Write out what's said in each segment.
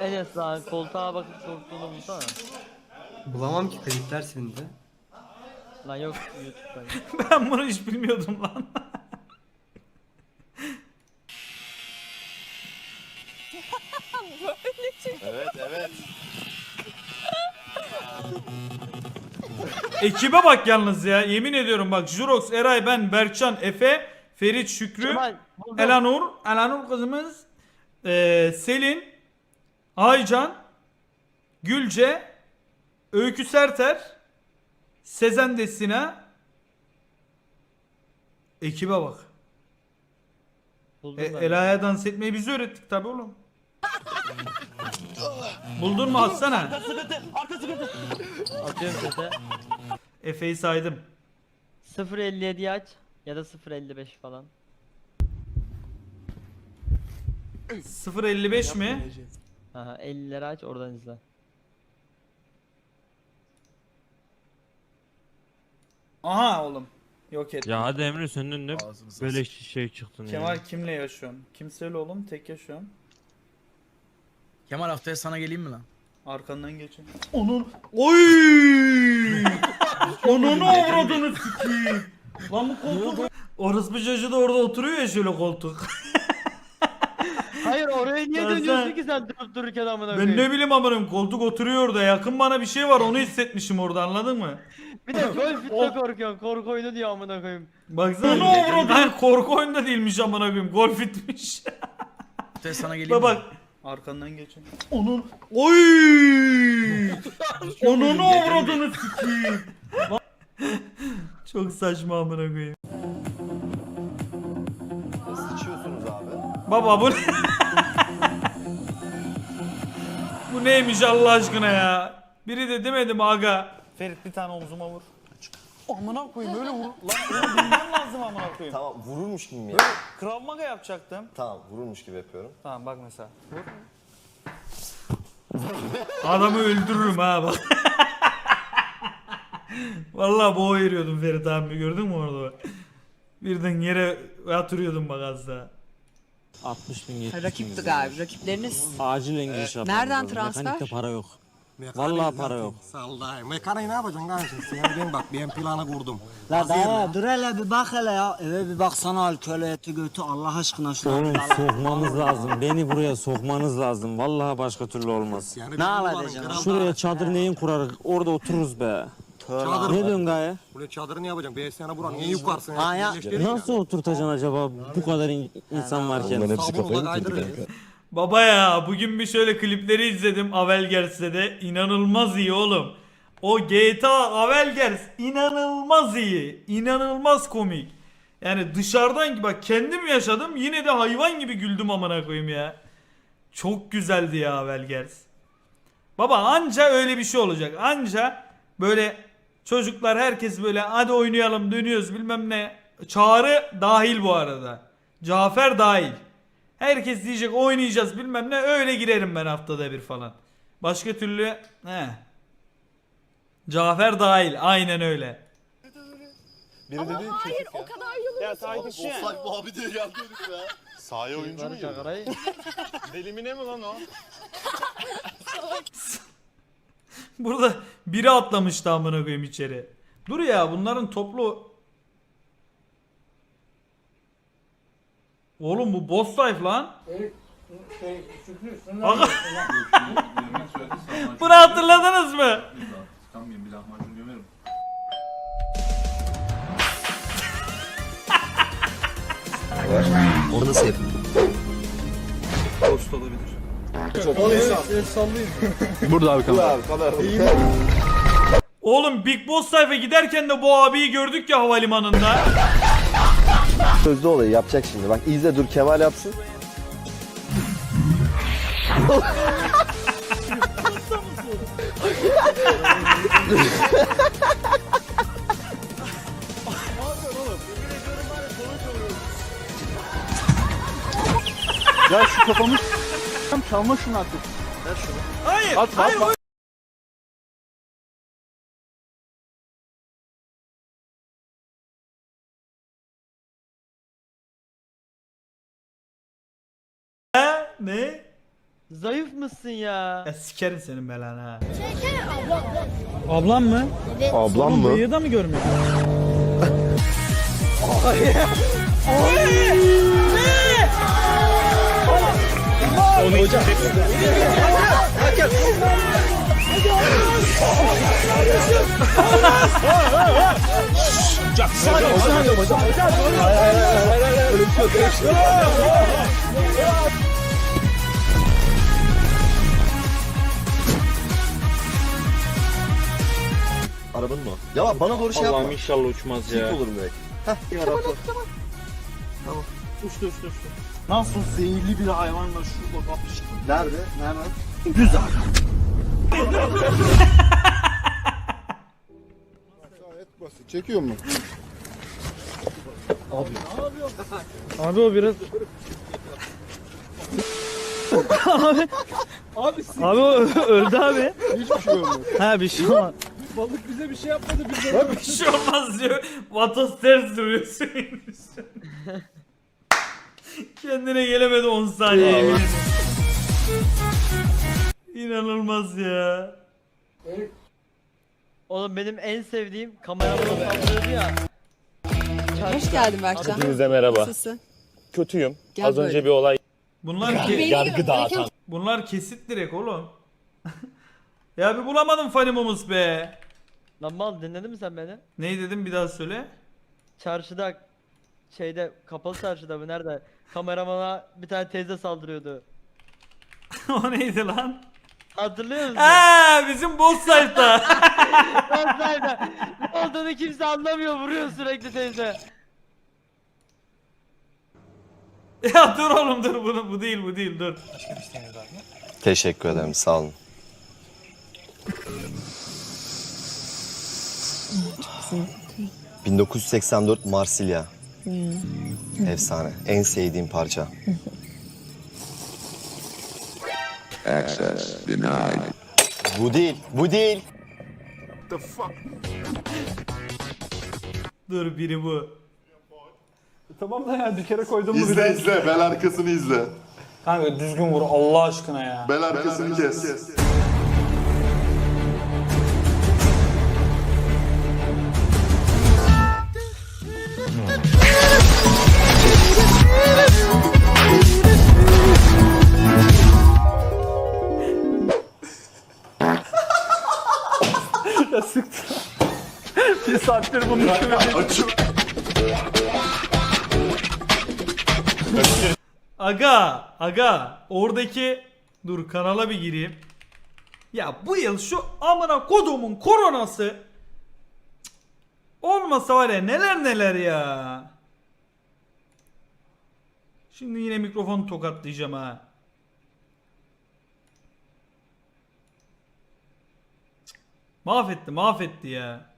Enes lan koltuğa bakıp korktuğunu bulsana. Bulamam ki kayıtlar silindi. Lan yok YouTube'da. Ben bunu hiç bilmiyordum lan. Evet evet. Ekibe bak yalnız ya. Yemin ediyorum bak. Jurox, Eray, ben, Berkcan, Efe, Ferit, Şükrü, Kemal buldum. Elanur, Elanur kızımız, eee, Selin, Aycan, Gülce, Öykü Serter, Sezen Destina. Ekibe bak. Buldum E, ben. Ela'ya dans etmeyi biz öğrettik tabi oğlum. Buldun mu atsana. Atıyorum sese. Efe'yi saydım. 0.57'yi aç ya da 0.55 falan. 0.55 mi? Aha 50'leri aç oradan izle. Aha oğlum. Yok et. Ya hadi Emre senin ne böyle şey çıktın Kemal ya. kimle yaşıyorsun? Kimseyle oğlum tek yaşıyorsun. Kemal haftaya sana geleyim mi lan? Arkandan geçin. Onun Oy! Onun avradını sikeyim. Lan bu koltuk. Orası çocuğu da orada oturuyor ya şöyle koltuk. Hayır oraya niye Lan dönüyorsun sen- ki sen durup dururken amına Ben koyayım. ne bileyim amanım koltuk oturuyor orada. Yakın bana bir şey var onu hissetmişim orada anladın mı? Bir de golfitte korkuyorsun. Korku oyunu diyor amına koyayım. Baksana. Onu avradını. korku oyunda değilmiş amına koyayım. Golf itmiş. Haftaya sana geleyim Bak bak. Arkandan geçin. Onun oy! Onun avradını sikeyim. Çok saçma amına koyayım. Sıçıyorsunuz abi. Baba bu ne? Bu neymiş Allah aşkına ya? Biri de demedi mi aga? Ferit bir tane omzuma vur. Amına koyayım öyle vur. Lan bilmem lazım amına koyayım. Tamam vururmuş gibi mi? Böyle Krav Maga yapacaktım. Tamam vururmuş gibi yapıyorum. Tamam bak mesela. Adamı öldürürüm ha bak. Vallahi boğa veriyordum Ferit abi gördün mü orada? Birden yere yatırıyordum bak az daha. 60 bin 70 bin. Rakipti galiba. Rakipleriniz Acilen giriş yapmam Nereden lazım. transfer? Mekanikte para yok. Vallahi para yok. Sallay. Mekaniği ne yapacaksın kardeşim? Sen ben bak ben planı kurdum. La daya dur hele bir bak hele ya. Eve bir baksana alkol eti götü Allah aşkına şuna. Oğlum sokmanız lazım. Beni buraya sokmanız lazım. Vallahi başka türlü olmaz. Yani Ne ben ala buranın edeceksin? kral Şuraya çadır neyin kurarız? Orada otururuz be. Çadır. Ne diyorsun gaye? Buraya çadırı ne yapacaksın? Sana buranın en yukarısını Ha, ya. Nasıl oturtacaksın acaba bu kadar in- insan varken? Sabunla kaydırırız. Baba ya bugün bir şöyle klipleri izledim Avelgers'te de inanılmaz iyi oğlum. O GTA Avelgers inanılmaz iyi. inanılmaz komik. Yani dışarıdan bak kendim yaşadım yine de hayvan gibi güldüm amına koyayım ya. Çok güzeldi ya Avelgers. Baba anca öyle bir şey olacak. Anca böyle çocuklar herkes böyle hadi oynayalım dönüyoruz bilmem ne. Çağrı dahil bu arada. Cafer dahil. Herkes diyecek oynayacağız bilmem ne öyle girerim ben haftada bir falan. Başka türlü he. Cafer dahil aynen öyle. Biri dedi Hayır o kadar yolu Ya takipçi. Offside bu abi diye geldi herif ya. Sahaya oyuncu mu? Şakarayı. Delimine mi lan o? Burada biri atlamıştı amına koyayım içeri. Dur ya bunların toplu Oğlum bu boss life lan. Aga- Bunu hatırladınız mı? Orada sev. Oğlum Big Boss Life'e giderken de bu abiyi gördük ya havalimanında. Sözlü olayı yapacak şimdi. Bak izle dur Kemal yapsın. Ya şu kafamı çalma şunu artık. Hayır. hayır. Ha, ne? Zayıf mısın ya? Ya sikerim senin belanı ha. Ablam mı? Ablam mı? Bıyığı da mı görmüyor? Onu hocam. Hakem. Hocam. Hocam. Hocam. Hocam. Hocam. Arabanın mı? Ya bak bana doğru şey yapma. Allah'ım inşallah uçmaz ya. Sip olurum direkt. Heh. Tamam, tamam. Tamam. Uçtu uçtu uçtu. Nasıl zehirli bir hayvanla şurada kapıştı. Nerede? Nerede? Çekiyor mu? Abi o biraz... abi. Abi o öldü abi. Hiçbir şey olmuyor. Ha bir şey olmaz. Balık bize bir şey yapmadı biz de. Bir şey olmaz diyor. Vatos ters duruyor suyun üstünde. Kendine gelemedi 10 saniye yemin ederim. İnanılmaz ya. Oğlum benim en sevdiğim saldırıyordu ya. Hoş geldin Berkcan. Hepinize merhaba. Nasılsın? Kötüyüm. Gel Az böyle. önce bir olay Bunlar ki yargı dağıtan. bunlar kesit direkt oğlum. ya bir bulamadım Funny be. Lan mal dinledin mi sen beni? Neyi dedim bir daha söyle. Çarşıda şeyde kapalı çarşıda mı nerede? Kameramana bir tane teyze saldırıyordu. o neydi lan? Hatırlıyor musun? Aa bizim boss site'da. Lan sayda. Ne olduğunu kimse anlamıyor vuruyor sürekli teyze. ya dur oğlum dur bunu bu değil bu değil dur. Teşekkür ederim sağ olun. ...1984 Marsilya. Efsane. En sevdiğim parça. Bu değil, bu değil. Dur biri bu. Tamam da yani bir kere koydum mu İzle izle. Bel arkasını izle. Kanka düzgün vur Allah aşkına ya. Bel arkasını kes. Bir saattir bunu Açıl. Aga, aga oradaki dur kanala bir gireyim. Ya bu yıl şu amına kodumun koronası Cık. olmasa var ya neler neler ya. Şimdi yine mikrofonu tokatlayacağım ha. Cık. Mahvetti, mahvetti ya.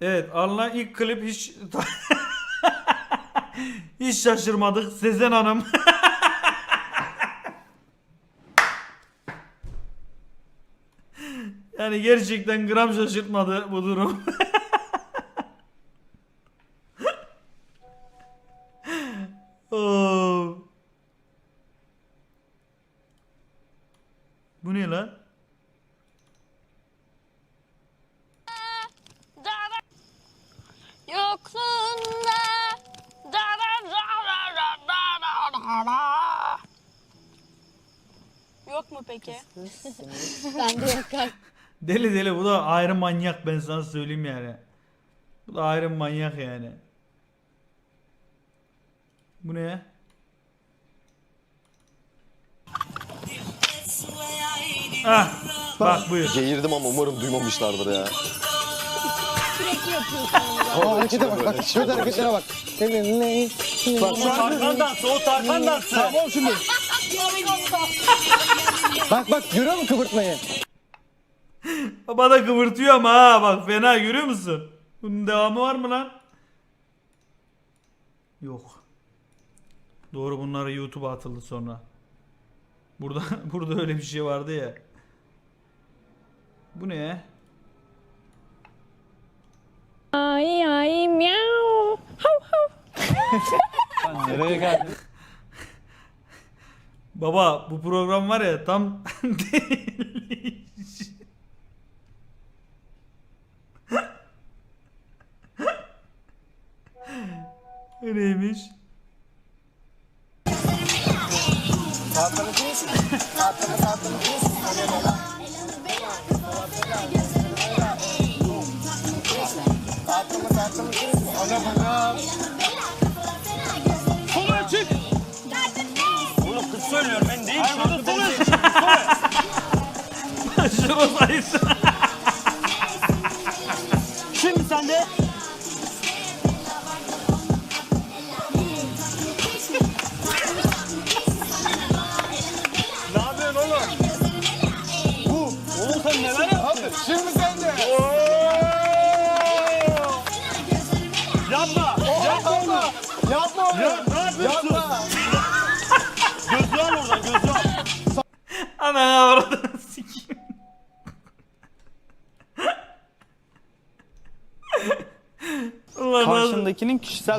Evet, alınan ilk klip hiç Hiç şaşırmadık Sezen Hanım. yani gerçekten gram şaşırtmadı bu durum. Oo. Bu ne lan? Peki? Bende yok. Deli deli bu da ayrı manyak ben sana söyleyeyim yani. Bu da ayrı manyak yani. Bu ne ya? Ah, bak buyur. Geğirdim ama umarım duymamışlardır ya. Aa harekete bak bak. Şöyle hareketlere bak. Bak şu Tarkan dansı o Tarkan dansı. Tamam şimdi. Bak bak görüyor musun kıvırtmayı? Bana kıvırtıyor ama ha bak fena görüyor musun? Bunun devamı var mı lan? Yok. Doğru bunları YouTube'a atıldı sonra. Burada burada öyle bir şey vardı ya. Bu ne? Ay ay miau. Hav hav. Nereye geldin? Baba bu program var ya tam Neymiş? Şunu sayısı. Şimdi sen de.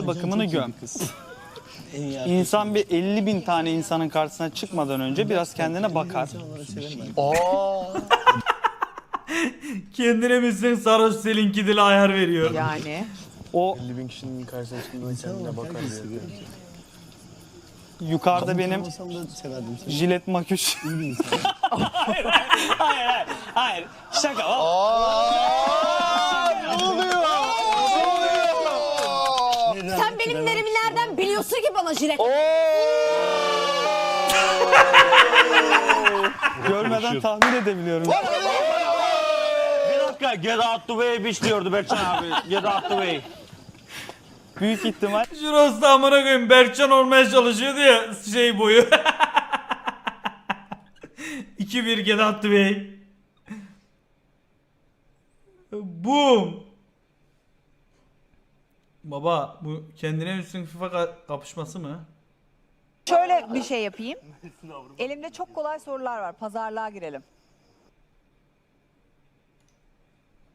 Bakımını göm. İnsan bir 50 bin tane insanın karşısına çıkmadan önce biraz kendine bakar. Kendine misin sarhoş selinki dili ayar veriyor. Yani. O 50 bin kişinin karşısına çıktığında kendine bakar diyor. yukarıda benim jilet maküş. Hayır hayır. Hayır. Şaka. Ne oluyor? Sen benim neremi nereden biliyorsun ki bana jilet? Görmeden tahmin edebiliyorum. Bir dakika get out the way bitch diyordu Berkcan abi. Get out the way. Büyük ihtimal Şurası da amına koyayım Berkcan olmaya çalışıyordu ya şey boyu. 2-1 get out the way. Boom. Baba bu kendine üstün FIFA ka- kapışması mı? Şöyle bir şey yapayım. Elimde çok kolay sorular var. Pazarlığa girelim.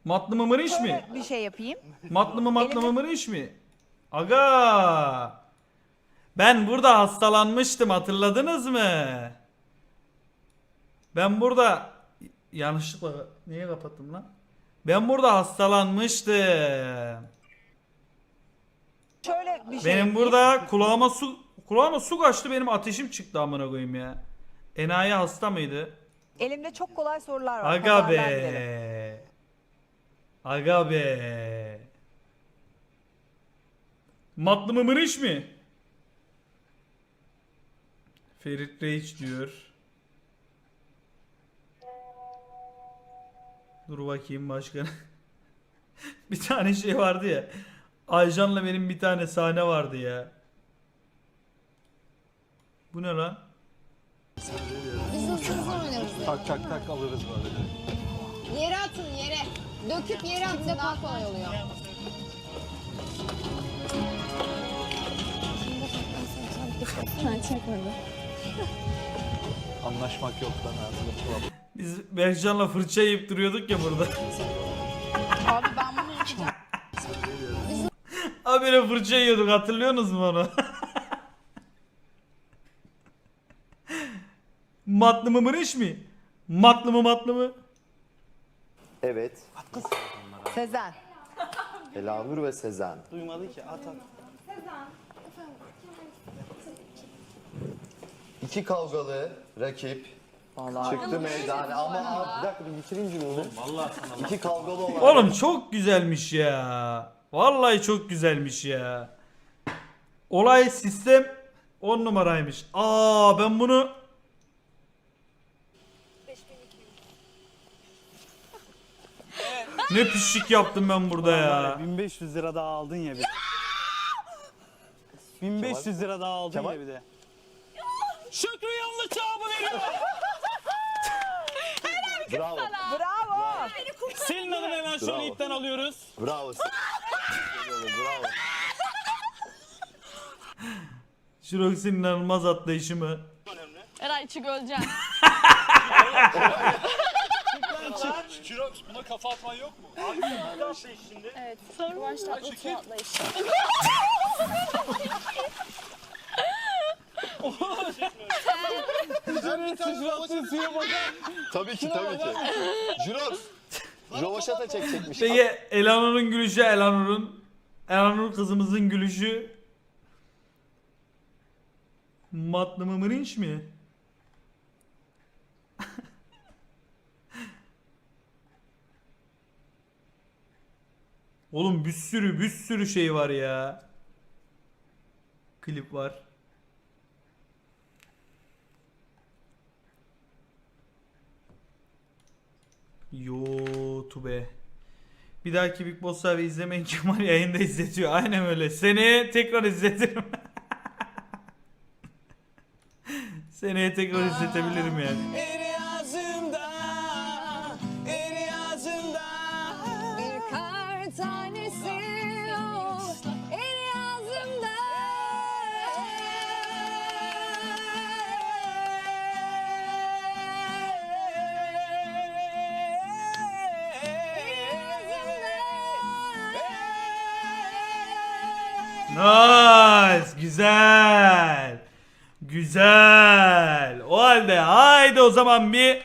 Matlı mı mırış mı? Şöyle bir şey yapayım. Matlı mı matlı mı mırış mı? Aga. Ben burada hastalanmıştım hatırladınız mı? Ben burada yanlışlıkla niye kapattım lan? Ben burada hastalanmıştım. Şöyle bir şey Benim burada kulağıma su kulağıma su kaçtı benim ateşim çıktı amına koyayım ya. Enayi hasta mıydı? Elimde çok kolay sorular var. Aga Pazarlığa girelim. be. Aga be. Matlı mı mırış mı? Ferit Reis diyor. Dur bakayım başka. bir tane şey vardı ya. Aycan'la benim bir tane sahne vardı ya. Bu ne lan? Tak tak tak alırız böyle. Yere atın yere. Döküp yere atın daha kolay oluyor. Anlaşmak yok lan ağzını Biz Berkcan'la fırça yiyip duruyorduk ya burada. Habire fırça yiyorduk hatırlıyorsunuz mu onu? matlı mı mırış mı? Matlı mı matlı mı? Evet. Sezen. Elanur ve Sezen. duymadı ki at at. İki kavgalı rakip çıktı meydana ama abi bir dakika bir bitireyim cümlemi. Vallahi sana. İki kavgalı olan Oğlum çok güzelmiş ya. Vallahi çok güzelmiş ya. Olay sistem 10 numaraymış. Aa ben bunu Ne pişik yaptım ben burada ya. 1500 lira daha aldın ya bir. 1500 lira daha aldın Kemal. ya bir de. Şükrü yanlış cevabı veriyor. Bravo. Bravo. Selin Hanım hemen şöyle Bravo. ipten alıyoruz. Bravo. Bravo. Şirox'un inanılmaz atlayışı mı? Eray çık öleceksin. Buna kafa atman yok mu? evet. Kıvanç Tatlıtuğ atlayış. Evet sıçrattın suya bakar. Tabii ki tabii ki. Juros. Rovaşata çekecekmiş. Peki Elanur'un gülüşü Elanur'un Elanur kızımızın gülüşü Matlı mı mırınç mi? Oğlum bir sürü bir sürü şey var ya. Klip var. YouTube. Bir dahaki Big Boss abi izlemeyin Kemal yayında izletiyor. Aynen öyle. Seneye tekrar izletirim. Seneye tekrar izletebilirim yani. Bir kar tanesi Nice. Güzel. Güzel. O halde haydi o zaman bir